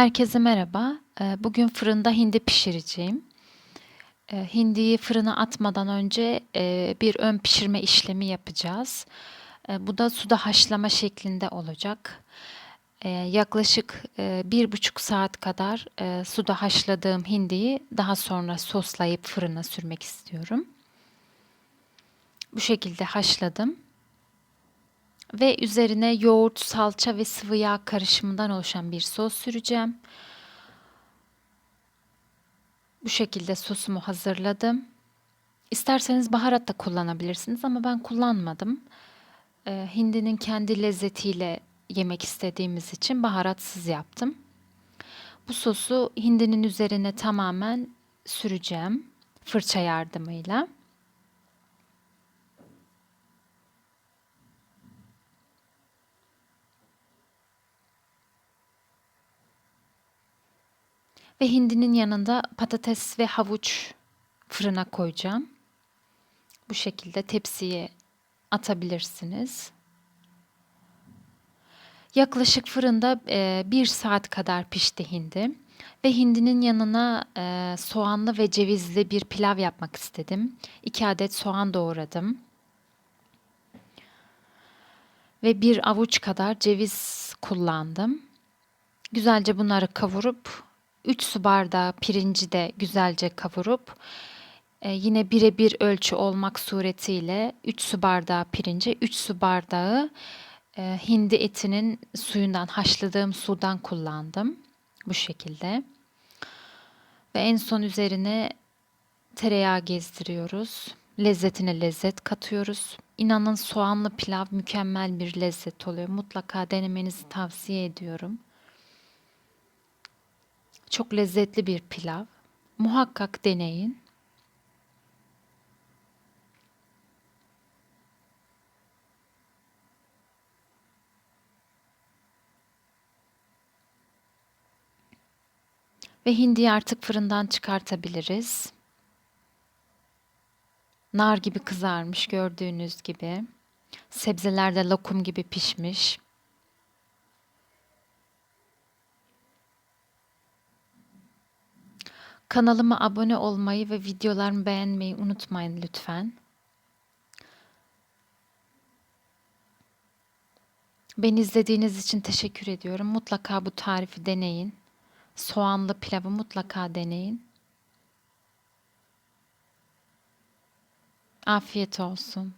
Herkese merhaba. Eee, bugün fırında hindi pişireceğim. Eee, hindiyi fırına atmadan önce, eee, bir ön pişirme işlemi yapacağız. Eee, bu da suda haşlama şeklinde olacak. Yaklaşık, eee, 1,5 saat kadar, eee, suda haşladığım hindiyi daha sonra soslayıp fırına sürmek istiyorum. Bu şekilde haşladım. Ve üzerine yoğurt, salça ve sıvı yağ karışımından oluşan bir sos süreceğim. Bu şekilde sosumu hazırladım. İsterseniz baharat da kullanabilirsiniz ama ben kullanmadım. Eee, hindinin kendi lezzetiyle yemek istediğimiz için baharatsız yaptım. Bu sosu hindinin üzerine tamamen süreceğim fırça yardımıyla. Ve hindinin yanında patates ve havuç fırına koyacağım. Bu şekilde tepsiye atabilirsiniz. Yaklaşık fırında e, bir saat kadar pişti hindi. Ve hindinin yanına e, soğanlı ve cevizli bir pilav yapmak istedim. 2 adet soğan doğradım. Ve bir avuç kadar ceviz kullandım. Güzelce bunları kavurup 3 su bardağı pirinci de güzelce kavurup e, yine birebir ölçü olmak suretiyle 3 su bardağı pirince 3 su bardağı e, hindi etinin suyundan haşladığım sudan kullandım. Bu şekilde. Ve en son üzerine tereyağı gezdiriyoruz. Lezzetine lezzet katıyoruz. İnanın soğanlı pilav mükemmel bir lezzet oluyor. Mutlaka denemenizi tavsiye ediyorum. Çok lezzetli bir pilav. Muhakkak deneyin. Ve hindiyi artık fırından çıkartabiliriz. Nar gibi kızarmış gördüğünüz gibi. Sebzeler de lokum gibi pişmiş. Kanalıma abone olmayı ve videolarımı beğenmeyi unutmayın lütfen. Beni izlediğiniz için teşekkür ediyorum. Mutlaka bu tarifi deneyin. Soğanlı pilavı mutlaka deneyin. Afiyet olsun.